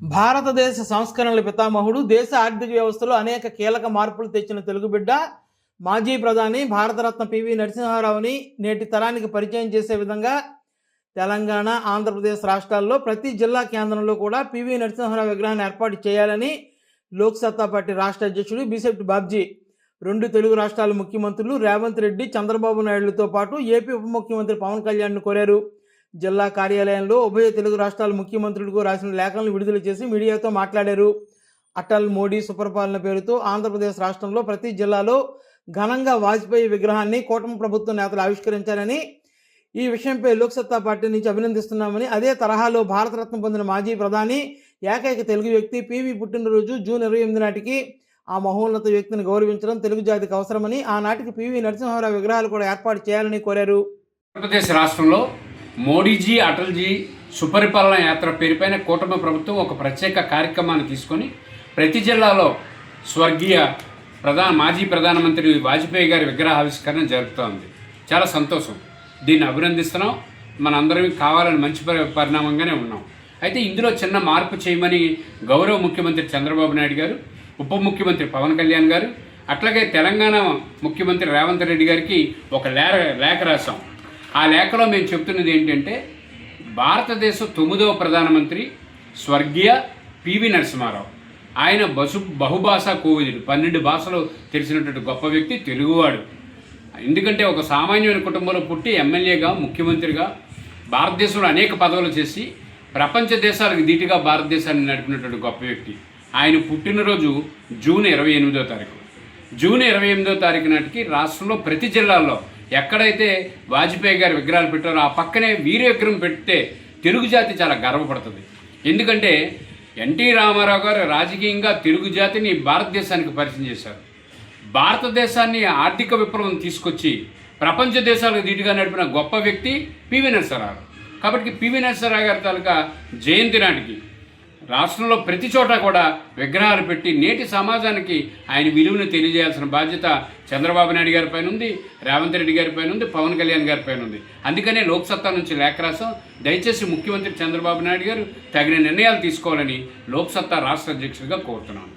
భారతదేశ సంస్కరణల పితామహుడు దేశ ఆర్థిక వ్యవస్థలో అనేక కీలక మార్పులు తెచ్చిన తెలుగు బిడ్డ మాజీ ప్రధాని భారతరత్న పివి నరసింహారావుని నేటి తరానికి పరిచయం చేసే విధంగా తెలంగాణ ఆంధ్రప్రదేశ్ రాష్ట్రాల్లో ప్రతి జిల్లా కేంద్రంలో కూడా పివి నరసింహారావు విగ్రహాన్ని ఏర్పాటు చేయాలని లోక్సత్తా పార్టీ రాష్ట్ర అధ్యక్షుడు బీసెప్టి బాబ్జీ రెండు తెలుగు రాష్ట్రాల ముఖ్యమంత్రులు రేవంత్ రెడ్డి చంద్రబాబు నాయుడులతో పాటు ఏపీ ఉప ముఖ్యమంత్రి పవన్ కళ్యాణ్ను కోరారు. జిల్లా కార్యాలయంలో ఉభయ తెలుగు రాష్ట్రాల ముఖ్యమంత్రులకు రాసిన లేఖలను విడుదల చేసి మీడియాతో మాట్లాడారు. అటల్ మోడీ సుపరిపాలన పేరుతో ఆంధ్రప్రదేశ్ రాష్ట్రంలో ప్రతి జిల్లాలో ఘనంగా వాజ్పేయి విగ్రహాన్ని కూటమి ప్రభుత్వ నేతలు ఆవిష్కరించారని ఈ విషయంపై లోక్సత్తా పార్టీ నుంచి అభినందిస్తున్నామని అదే తరహాలో భారతరత్న పొందిన మాజీ ప్రధాని ఏకైక తెలుగు వ్యక్తి పివి పుట్టినరోజు జూన్ ఇరవై ఎనిమిది నాటికి ఆ మహోన్నత వ్యక్తిని గౌరవించడం తెలుగు జాతికి అవసరమని ఆనాటికి పివి నరసింహారావు విగ్రహాలు కూడా ఏర్పాటు చేయాలని కోరారు. ఆంధ్రప్రదేశ్ రాష్ట్రంలో మోడీజీ అటల్జీ సుపరిపాలన యాత్ర పేరుపైన కూటమి ప్రభుత్వం ఒక ప్రత్యేక కార్యక్రమాన్ని తీసుకొని ప్రతి జిల్లాలో స్వర్గీయ ప్రధాన మాజీ ప్రధానమంత్రి వాజ్పేయి గారి విగ్రహావిష్కరణ జరుగుతోంది చాలా సంతోషం. దీన్ని అభినందిస్తున్నాం. మనందరం కావాలని మంచి పరి- పరిణామంగానే ఉన్నాం. అయితే ఇందులో చిన్న మార్పు చేయమని గౌరవ ముఖ్యమంత్రి చంద్రబాబు నాయుడు గారు ఉప ముఖ్యమంత్రి పవన్ కళ్యాణ్ గారు అట్లాగే తెలంగాణ ముఖ్యమంత్రి రేవంత్ రెడ్డి గారికి ఒక లేఖ లేఖ రాశాం. ఆ లేఖలో మేము చెప్తున్నది ఏంటంటే భారతదేశ తొమ్మిదవ ప్రధానమంత్రి స్వర్గీయ పివి నరసింహారావు. ఆయన బసు బహుభాషా కోవిదుడు. పన్నెండు భాషలు తెలిసినటువంటి గొప్ప వ్యక్తి తెలుగువాడు. ఎందుకంటే ఒక సామాన్యమైన కుటుంబంలో పుట్టి ఎమ్మెల్యేగా ముఖ్యమంత్రిగా భారతదేశంలో అనేక పదవులు చేసి ప్రపంచ దేశాలకు ధీటుగా భారతదేశాన్ని నడిపినటువంటి గొప్ప వ్యక్తి. ఆయన పుట్టినరోజు జూన్ ఇరవై ఎనిమిదో తారీఖు. జూన్ ఇరవై ఎనిమిదో తారీఖు నాటికి రాష్ట్రంలో ప్రతి జిల్లాల్లో ఎక్కడైతే వాజ్పేయి గారి విగ్రహాలు పెట్టారో ఆ పక్కనే వీరి విగ్రహం పెడితే తెలుగు జాతి చాలా గర్వపడుతుంది. ఎందుకంటే ఎన్టీ రామారావు గారు రాజకీయంగా తెలుగు జాతిని భారతదేశానికి పరిచయం చేశారు. భారతదేశాన్ని ఆర్థిక విప్లవం తీసుకొచ్చి ప్రపంచ దేశాలకు ధీటుగా నడిపిన గొప్ప వ్యక్తి పివి నరసరావు. కాబట్టి పివి నరసరావు గారి తాలూకా జయంతి నాటికి రాష్ట్రంలో ప్రతి చోట కూడా విగ్రహాలు పెట్టి నేటి సమాజానికి ఆయన విలువను తెలియజేయాల్సిన బాధ్యత చంద్రబాబు నాయుడు గారి పైన ఉంది రేవంత్ రెడ్డి గారి పైన ఉంది పవన్ కళ్యాణ్ గారి పైన ఉంది. అందుకనే లోక్సత్తా నుంచి లేఖ రాసాం దయచేసి ముఖ్యమంత్రి చంద్రబాబు నాయుడు గారు తగిన నిర్ణయాలు తీసుకోవాలని లోక్సత్తా రాష్ట్ర అధ్యక్షుడిగా కోరుతున్నాను.